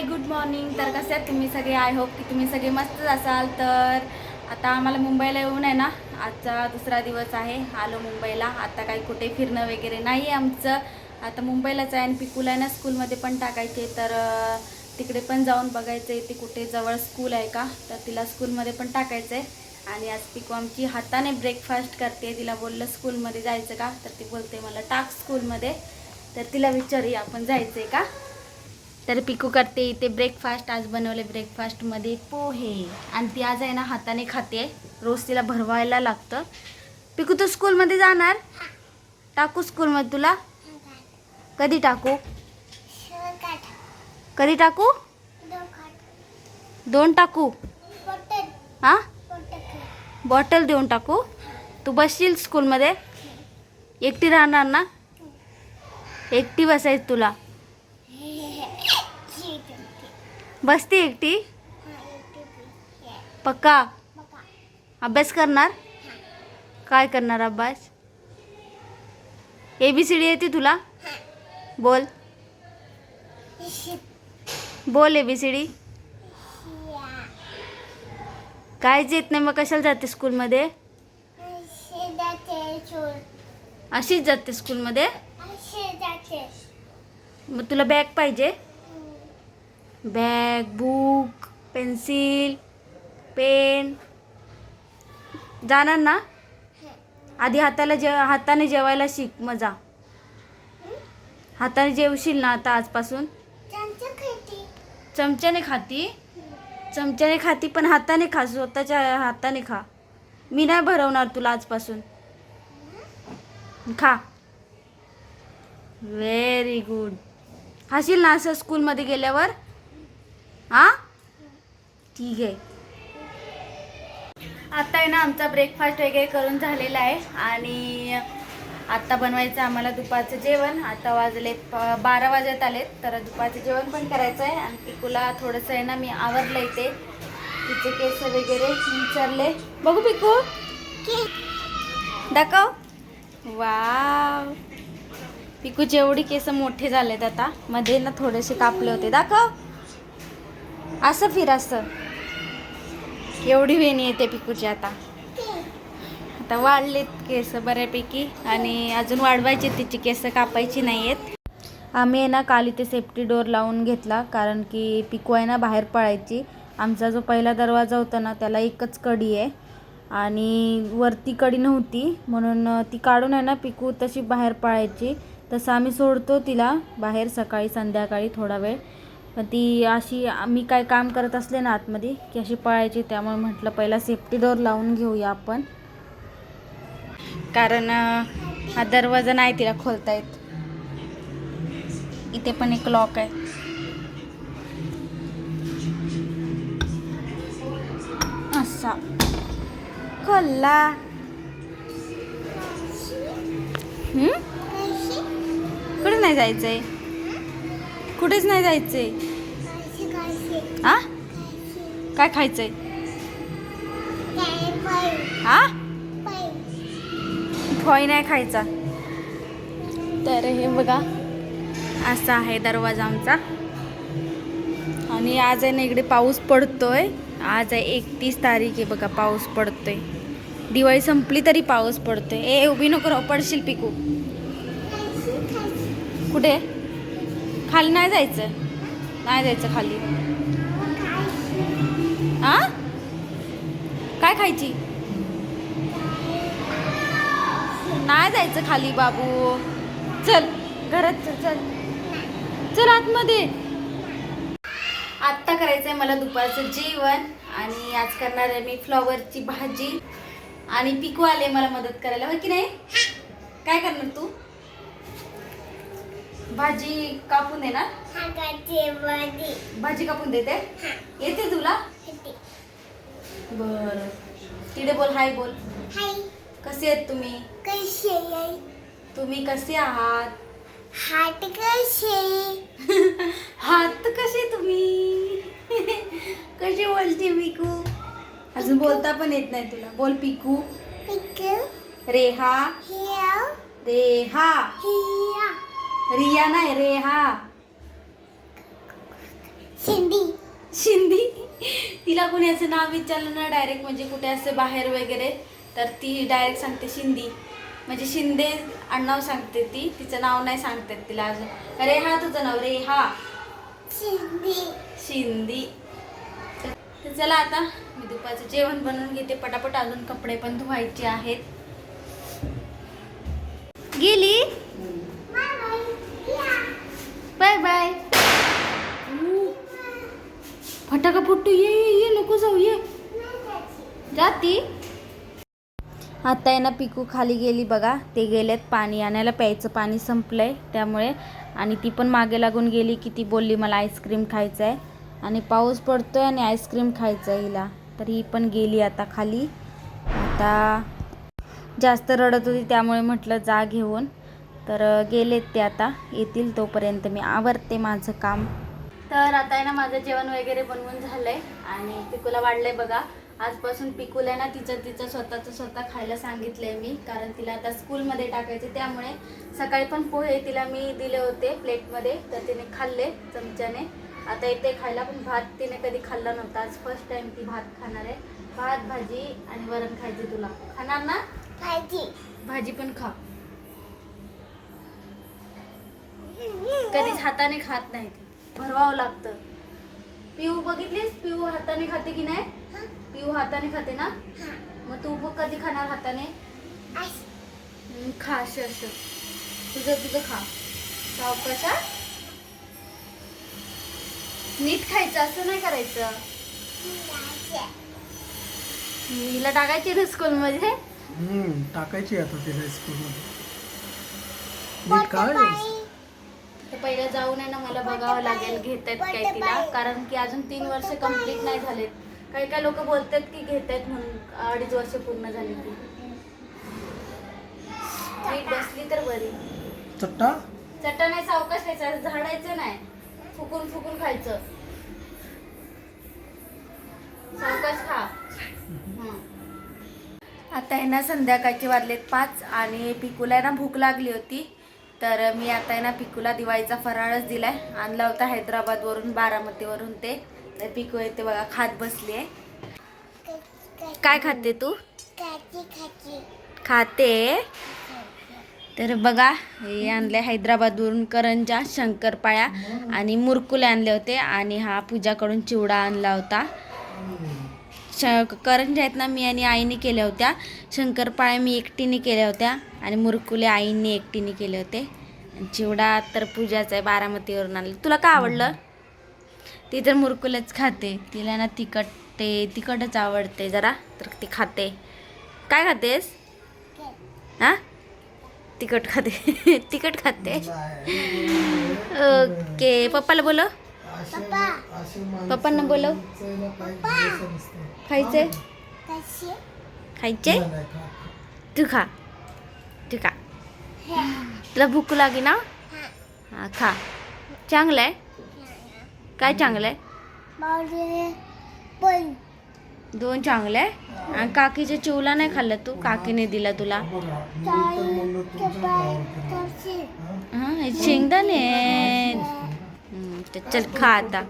Hi good morning तर कसे आहेत तुम्ही सगळे? आय होप की तुम्ही सगळे मस्तच असाल. तर आता आम्हाला मुंबईला येऊन आहे ना आजचा दुसरा दिवस आहे. आलो मुंबईला. आता काही कुठे फिरणं वगैरे नाही आहे आमचं. आता मुंबईलाच आहे आणि पिकूला आहे ना स्कूलमध्ये पण टाकायचे. तर तिकडे पण जाऊन बघायचं आहे ते कुठे जवळ स्कूल आहे का? तर तिला स्कूलमध्ये पण टाकायचं आहे आणि आज पिकू आमची हाताने ब्रेकफास्ट करते. तिला बोललं स्कूलमध्ये जायचं का? तर ती बोलते मला टाक स्कूलमध्ये. तर तिला विचारूया आपण जायचं आहे का? तर पिकू करते इथे ब्रेकफास्ट आज बनवले ब्रेकफास्टमध्ये पोहे. आणि ती आज आहे ना हाताने खाते. रोज तिला भरवायला लागतं. पिकू तू स्कूलमध्ये जाणार? टाकू स्कूलमध्ये तुला? कधी टाकू? कधी टाकू? दोन टाकू. हां? बॉटल देऊन टाकू. तू बसशील स्कूलमध्ये एकटी राहणार ना? एकटी बसायचं तुला. बसते एकटी? पक्का? अभ्यास करणार? काय करणार अभ्यास? ए बी सी डी येते तुला? बोल. बोल ए बी सी डी कायच येत नाही मग कशाला जाते स्कूलमध्ये? अशीच जाते स्कूलमध्ये? मग तुला बॅग पाहिजे? Bag book pencil pen. जाणार ना? आधी हाताला जे हाताने जेवायला शिक मजा. हाताने जेवशील ना आता आजपासून? चमच्याने खाती? चमच्याने खाती पण हाताने खा स्वतःच्या हाताने खा. मी नाही भरवणार तुला आजपासून. खा. व्हेरी गुड खाशील ना असं स्कूलमध्ये गेल्यावर? हां? ठीक आहे. आता आहे ना आमचा ब्रेकफास्ट वगैरे करून झालेला आहे आणि आत्ता बनवायचं आम्हाला दुपारचं जेवण. आता वाजले बारा वाजत आलेत तर दुपारचं जेवण पण करायचं आहे. आणि पिकूला थोडंसं आहे ना मी आवरलं इथे तिचे केस वगैरे विचारले. बघू पिकू. दाखव. वाव. पिकू जेवढी केस मोठे झालेत आता मध्ये ना थोडेसे कापले होते. दाखव. असं फिर असं. एवढी वेणी येते पिकूची आता. आता वाढलेत केस बऱ्यापैकी आणि अजून वाढवायचे तिची केस कापायची नाही आहेत. आम्ही आहे ना काल इथे सेफ्टी डोअर लावून घेतला कारण की पिकू आहे ना बाहेर पळायची. आमचा जो पहिला दरवाजा होता ना त्याला एकच कडी आहे. आणि वरती कडी नव्हती म्हणून ती काढून आहे ना पिकू तशी बाहेर पळायची. तसं आम्ही सोडतो तिला बाहेर सकाळी संध्याकाळी थोडा वेळ. पण ती अशी मी काय काम करत असले ना आतमध्ये की अशी पळायची त्यामुळे म्हटलं पहिला सेफ्टी डोअर लावून घेऊया आपण. कारण हा दरवाजा नाही तिला खोलता येत. इथे पण एक लॉक आहे. असा. खोलला. कुठे नाही जायचंय? कुठेच नाही जायचंय. आ? काय खायचंय? हा फॉय नाही खायचा. तर हे बघा असा आहे दरवाजा आमचा. आणि आज आहे ना इकडे पाऊस पडतोय. आज आहे एकतीस तारीख आहे बघा पाऊस पडतोय. दिवाळी संपली तरी पाऊस पडतोय. ए उभी नको पडशील पिकू. कुठे? खाली नाही जायचं. नाही जायचं खाली. आ? काय खायची? नाही जायचं खाली बाबू. चल घरात चल चल. चल आतमध्ये. आत्ता करायचं आहे मला दुपारचं जेवण आणि आज करणार आहे मी फ्लॉवरची भाजी. आणि पिकू आले मला मदत करायला हो की नाही? काय करणार तू? भाजी कापून देणार? भाजी कापून देते? येते तुला? बर. तिथे बोल हाय बोल. कसे आहेत तुम्ही? तुम्ही कसे आहात? हात कसे? हात कसे तुम्ही? कशी बोलते पिकू? अजून बोलता पण येत नाही तुला. बोल पिकू. पिकू? रेहा. रेहा. रिया नाही रेहा शिन तिला कोणी असं नाव विचारलं ना डायरेक्ट म्हणजे कुठे असं बाहेर वगैरे तर ती डायरेक्ट सांगते शिंदी म्हणजे शिंदे आडनाव सांगते ती तिचं नाव नाही सांगते तिला अजून. अरे हा तुझं नाव रे हा. शिंदी शिंदी तर चला आता मी दुपारचं जेवण बनवून घेते. पटापट अजून कपडे पण धुवायचे आहेत. गेली? Bye bye. फटाका फुटू ये ये ये नको जाऊ ये. जाती आता आहे ना पिकू खाली गेली बघा. ते गेलेत पाणी आणायला. प्यायचं पाणी संपलंय त्यामुळे. आणि ती पण मागे लागून गेली की ती बोलली मला आईस्क्रीम खायचं आहे आणि पाऊस पडतोय आणि आईस्क्रीम खायचं आहे हिला. तर ही पण गेली आता खाली. आता जास्त रडत होती त्यामुळे म्हटलं जा घेऊन. तर गेलेत ते आता. येतील तोपर्यंत मी आवरते माझं काम. तर आता आहे ना माझं जेवण वगैरे बनवून झालंय आणि पिकूला वाढलंय बघा. आजपासून पिकूला ना तिचं तिचं स्वतःचं स्वतः खायला सांगितलंय मी कारण तिला आता स्कूलमध्ये टाकायचे त्यामुळे सकाळी पण पोहे तिला मी दिले होते प्लेटमध्ये तर तिने खाल्ले चमच्याने. आता येते खायला पण भात तिने कधी खाल्ला नव्हता. आज फर्स्ट टाइम ती भात खाणार आहे. भात भाजी आणि वरण खायचे तुला. खाणार ना? भाजी. भाजी पण खा. कधीच हाताने खात नाही ती. भरवावं लागतं. पिऊ बघितलीस? पिऊ हाताने खाते की नाही? पिऊ हाताने खाते ना? मग तू बघ कधी खाणार हाताने? खा असं असं तुझं तुझं खा. सावकाशा नीट खायचं असं नाही करायचं. हिला टाकायची ना स्कूलमध्ये? हम्म, टाकायची आता तिला स्कूलमध्ये. नीट काय तर पहिलं जाऊन आहे ना मला बघावं लागेल घेत आहेत काय तिला. कारण की अजून तीन वर्ष कंप्लीट नाही झालेत. काही काही लोक बोलतात की घेत आहेत म्हणून अडीच वर्ष पूर्ण झाली ती. नीट बसली तर बरी. चट्टा? चट्टा नाही सावकाश खायचं झाडायचं नाही. फुकून फुकून खायचं. सावकाश खा. हं. आता आहे ना संध्याकाळचे वाजलेत पाच आणि पिकूला आहे ना भूक लागली होती. तर मी आता आहे ना पिकूला दिवाळीचा फराळच दिलाय. आणला होता हैदराबादवरून बारामतीवरून ते. तर पिकू येते बघा खात बसली आहे. काय खाते तू? खाते. तर बघा हे आणले हैदराबादवरून करंजा शंकरपाळ्या आणि मुरकुले आणले होते आणि हा पूजाकडून चिवडा आणला होता. श करंजा आहेत ना मी आणि आईने केल्या होत्या. शंकरपाळ्या मी एकटीने केल्या होत्या आणि मुरकुले आईने एकटीने केले होते. चिवडा तर पूजाचा आहे बारामतीवरून आणलं. तुला काय आवडलं? ती तर मुरकुलेच खाते. तिला ना तिखट ते तिखटच आवडते जरा तर ती खाते. काय खातेस? हा? तिखट खाते. तिखट खाते. ओके पप्पाला बोलो पप्पांना बोलव. खायचे? खायचे? तू खा. तू खा. तुला भूक लागे ना? हा खा. चांगलं आहे? काय चांगलं आहे? दोन चांगले आहे? आणि काकीच्या चिवला नाही खाल्लं तू? काकीने दिला तुला? हा हे शेंगदाणे आहेत. हम्म, तर चल खा आता